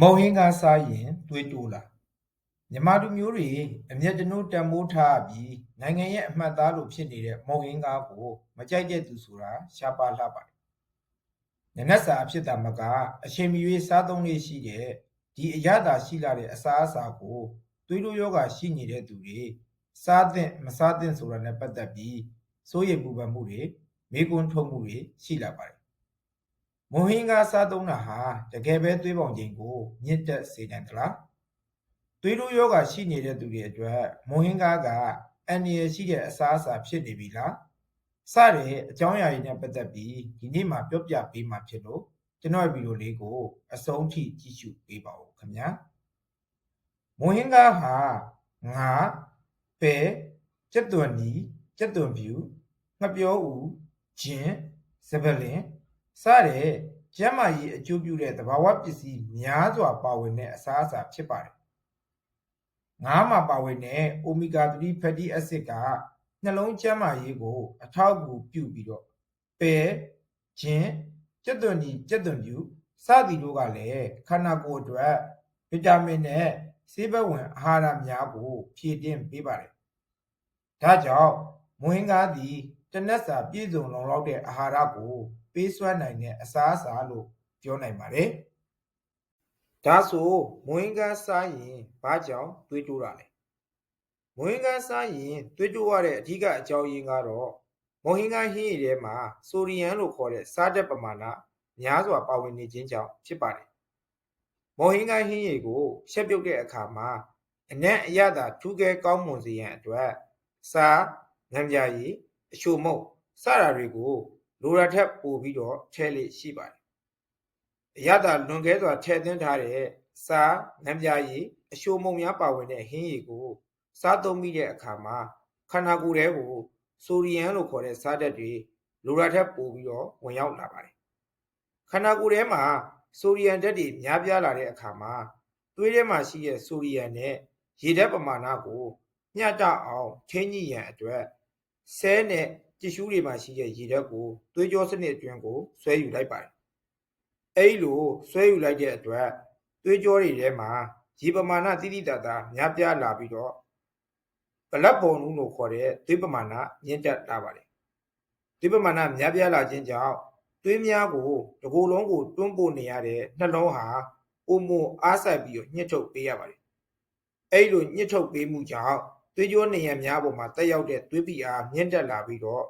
မုံဟင်းကားစားရင်သွေးတိုးလာမြန်မာလူမျိုးတွေအမျက်တနိုးတန်မိုးထားပြီးနိုင်ငံရဲ့အမှတ်သားလို့ဖြစ်နေတဲ့မုံဟင်းကားကိုမကြိုက်တဲ့သူဆိုတာရှားပါလှပါတယ်။နနက်စာအဖြစ်တာမကအချိန်မီ၍စားသုံးလေးရှိတဲ့ဒီအရသာရှိလာတဲ့အစားအစာကိုသွေးတိုးယောဂရှိနေတဲ့သူတွေစားသင့်မစားသင့်ဆိုတာနဲ့ပတ်သက်ပြီးစိုးရိမ်ပူပန်မှုတွေမေးခွန်းထုတ်မှုတွေရှိလာပါတယ် မွန်ဟင်းကားစားသုံးတာဟာတကယ်ပဲသွေးပေါင်ချိန်ကိုမြင့်တက်စေနိုင်သလားသွေးတိုးယောဂရှိနေတဲ့သူတွေအတွက်မွန်ဟင်းကားကအန်ရယ်ရှိတဲ့အစားအစာဖြစ်နေပြီလားစတဲ့အကြောင်းအရာတွေနဲ့ပတ်သက်ပြီးဒီနေ့မှာပြောပြပေးမှာဖြစ်လို့ကျွန်တော်ဗီဒီယိုလေးကိုအဆုံးထိကြည့်ရှုပေးပါဦးခင်ဗျာမွန်ဟင်းကားဟာငါပဲကျက်သွန်နီကျက်သွန်ဖြူငှက်ပြောဦးဂျင်းစပလင် စတဲ့ကျန်းမာရေးအကျိုးပြုတဲ့သဘာဝပစ္စည်းများစွာပါဝင်တဲ့အစားအစာဖြစ်ပါတယ်။ငါးမှာပါဝင်တဲ့ omega 3 fatty acid ကနှလုံးကျန်းမာရေးကို အထောက်အကူပြုပြီးတော့ပဲဂျင်းကျက်သွန်ဒီကျက်သွန်ပြူစသည်တို့ကလည်းခန္ဓာကိုယ်အတွက်ဗီတာမင်နဲ့ဆေးဘက်ဝင်အာဟာရများကိုဖြည့်တင်းပေးပါတယ်။ဒါကြောင့်မွေးကားသည်တနက်စာပြည့်စုံလုံလောက်တဲ့အာဟာရကို ပေးစွမ်းနိုင်တဲ့အစားအစာလို့ပြောနိုင်ပါတယ်။ဒါဆိုမွေးကားစားရင်ဘာကြောင့်သွေးတိုးတာလဲ။မွေးကားစားရင်သွေးတိုးရတဲ့အဓိကအကြောင်းရင်းကတော့မွေးကားဟင်းရည်ထဲမှာဆိုဒီယမ်လို့ခေါ်တဲ့စားဓာတ်ပမာဏများစွာပါဝင်နေခြင်းကြောင့်ဖြစ်ပါတယ်။မော်ဟင်းကားဟင်းရည်ကိုရှက်ပြုတ်တဲ့အခါမှာအနက်အရသာထူးကဲကောင်းမွန်စေရန်အတွက်စားငံပြာရည်အချိုမုတ်စတာတွေကို လိုရာထက်ပိုပြီးတော့ထည့်လေရှိပါတယ်။အရသာလွန်ကဲစွာထည့်သွင်းထားတဲ့စားငံပြာရည်အချိုမုတ်များပါဝင်တဲ့ဟင်းရည်ကိုစားသုံးပြီးတဲ့အခါမှာခန္ဓာကိုယ်ထဲကိုဆိုဒီယမ်လို့ခေါ်တဲ့စားဓာတ်တွေလိုရာထက်ပိုပြီးတော့ဝင်ရောက်လာပါတယ်။ခန္ဓာကိုယ်ထဲမှာဆိုဒီယမ်ဓာတ်တွေများပြားလာတဲ့အခါမှာသွေးထဲမှာရှိတဲ့ဆိုဒီယမ်နဲ့ရေဓာတ်ပမာဏကိုမျှတအောင်ထိန်းညှိရန်အတွက် ဆဲနဲ့တ िश ူးတွေမှာရှိတဲ့ရေဓာတ်ကိုသွေးကြောစနစ်အတွင်းကိုဆွဲယူလိုက်ပါတယ်။အဲဒီလိုဆွဲယူလိုက်တဲ့အတွက်သွေးကြောတွေထဲမှာရေပမာဏတိတိတတ်တာများပြားလာပြီးတော့ဘလက်ပေါ်နူးလို့ခေါ်တဲ့သွေးပမာဏမြင့်တက်လာပါတယ်။သွေးပမာဏများပြားလာခြင်းကြောင့်သွေးများကိုတကိုယ်လုံးကိုတွန်းပို့နေရတဲ့နှလုံးဟာပုံမအားဆိုင်ပြီးတော့ညှစ်ထုတ်ပေးရပါတယ်။အဲဒီလိုညှစ်ထုတ်ပေးမှုကြောင့် သွေးကြောနေရများပေါ်မှာတက်ရောက်တဲ့သွေးဖိအားမြင့်တက်လာပြီးတော့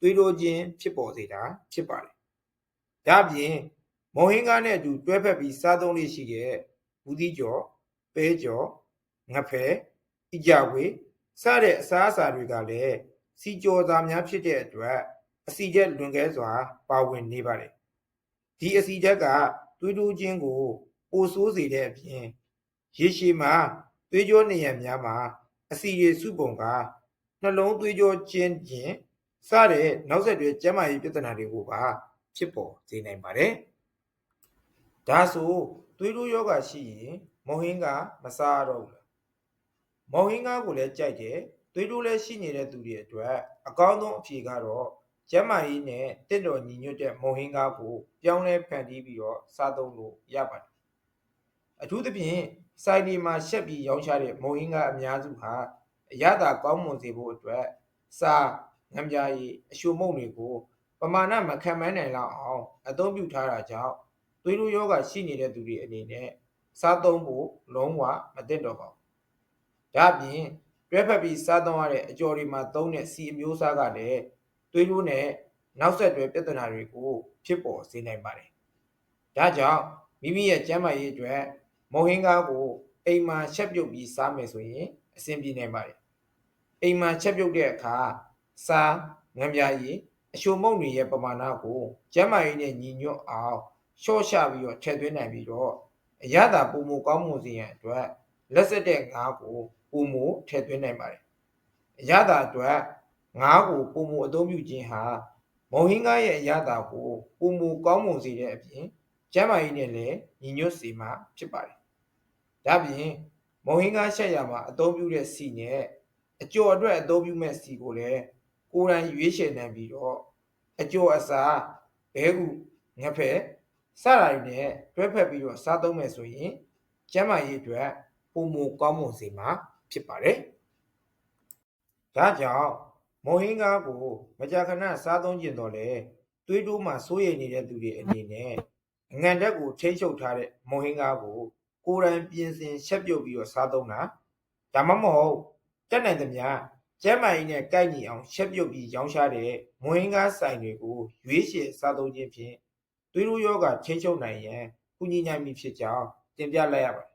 သွေးတိုးခြင်းဖြစ်ပေါ်စေတာဖြစ်ပါတယ်။ဒါပြင်မော်ဟင်းကားနဲ့အတူတွဲဖက်ပြီးစားသုံးလေးရှိတဲ့ဘူးသီးကြော်ပဲကြော်ငဖဲအကြဝေစတဲ့အစားအစာတွေကလည်းစီကြော်သားများဖြစ်တဲ့အတွက်အစီချက်လွန်ကဲစွာ ပါဝင်နေပါတယ်။ဒီအစီချက်ကသွေးတိုးခြင်းကိုပိုဆိုးစေတဲ့အပြင်ရေရှည်မှာသွေးကြောနေရများမှာ အစီရေစုပုံကနှလုံးသွေးကြောကျဉ်ခြင်းစတဲ့နောက်ဆက်တွဲကျန်းမာရေးပြဿနာတွေကိုပါဖြစ်ပေါ်စေနိုင်ပါတယ်။ဒါဆိုသွေးတိုးယောဂရှိရင်မော်ဟင်းကမစားတော့ဘူးလား။မော်ဟင်းကားကိုလည်းကြိုက်တယ်သွေးတိုးလည်းရှိနေတဲ့သူတွေအတွက်အကောင်းဆုံးအဖြေကတော့ကျန်းမာရေးနဲ့တင့်တော်ညီညွတ်တဲ့မော်ဟင်းကားကိုပြောင်းလဲဖန်တီးပြီးတော့စားသုံးလို့ရပါတယ်။အထူးသဖြင့် စိုက်ဒီမှာရှက်ပြီးရောင်းချတဲ့မုံဟင်းကအများစုဟာအရသာကောင်းမွန်စေဖို့အတွက်စားငံပြားရည်အရှိုမုံတွေကိုပမာဏမခံမနိုင်လောက်အောင်အသုံးပြုထားတာကြောင့်သွေးလိုယောဂရှိနေတဲ့သူတွေအနေနဲ့စားသုံးဖို့လုံးဝမသင့်တော်ပါဘူး။ဒါပြင်တွဲဖက်ပြီးစားသုံးရတဲ့အကြော်တွေမှာသုံးတဲ့စီအမျိုးအစားကလည်းသွေးလိုနဲ့နောက်ဆက်တွဲပြဿနာတွေကိုဖြစ်ပေါ်စေနိုင်ပါတယ်။ဒါကြောင့်မိမိရဲ့ကျန်းမာရေးအတွက် မုံဟင်းကားကိုအိမ်မှာချက်ပြုတ်ပြီးစားမယ်ဆိုရင်အဆင်ပြေနိုင်ပါတယ်အိမ်မှာချက်ပြုတ်တဲ့အခါစားငံပြားရည်အရှိုမုံတွေရဲ့ပမာဏကိုကျန်းမာရေးနဲ့ညီညွတ်အောင်ရှော့ချပြီးတော့ထည့်သွင်းနိုင်ပြီးတော့အရသာပုံမကောင်းမှုစီရန်အတွက်လက်ဆက်တဲ့ငါးကိုပုံမထည့်သွင်းနိုင်ပါတယ်အရသာအတွက်ငါးကိုပုံမအသုံးပြုခြင်းဟာမုံဟင်းကားရဲ့အရသာကိုပုံမကောင်းမွန်စေတဲ့အပြင်ကျန်းမာရေးနဲ့လည်းညီညွတ်စေမှာဖြစ်ပါတယ်။ ဒါပြင်မုံဟင်းကားရှက်ရမှာအသုံးပြုတဲ့စီနဲ့အကျော်အတွက်အသုံးပြုမဲ့စီကိုလည်းကိုယ်တိုင်ရွေးချယ်နိုင်ပြီးတော့အကျော်အစားဘဲကူငဖက်စတာတွေနဲ့တွဲဖက်ပြီးတော့စားသုံးမယ်ဆိုရင်ကျန်းမာရေးအတွက်ပုံမကောင်းမွန်စေမှာဖြစ်ပါတယ်။ဒါကြောင့်မုံဟင်းကားကိုမကြာခဏစားသုံးကျင်တော့လေသွေးတိုးမှစိုးရိမ်နေတဲ့သူတွေအနေနဲ့အငံတက်ကိုထိ ंछ ုပ်ထားတဲ့မုံဟင်းကားကို ကိုယ်တိုင်ပြင်ဆင်ချက်ပြုတ်ပြီးတော့စားသုံးတာဒါမှမဟုတ်တက်နိုင်သမျှကျန်းမာရေးနဲ့ကိုက်ညီအောင်ချက်ပြုတ်ပြီးရောင်းချတဲ့မုံဟင်းကားဆိုင်တွေကိုရွေးချယ်စားသုံးခြင်းဖြင့်သွေးတိုးယောဂထိ ंछ ုပ်နိုင်ရန်ကုညီနိုင်ပြီဖြစ်ကြောင်းတင်ပြလိုက်ရပါတယ်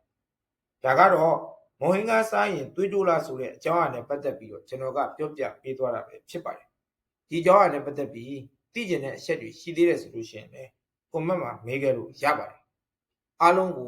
။ဒါကတော့မုံဟင်းကားစားရင်သွေးတိုးလားဆိုတဲ့အကြောင်းအရာနဲ့ပတ်သက်ပြီးတော့ကျွန်တော်ကပြောပြပေးသွားတာပဲဖြစ်ပါတယ်။ဒီအကြောင်းအရာနဲ့ပတ်သက်ပြီးသိကျင်တဲ့အချက်တွေရှိသေးတယ်ဆိုလို့ရှိရင်လည်း comment မှာမေးခဲ့လို့ရပါတယ်။အားလုံးကို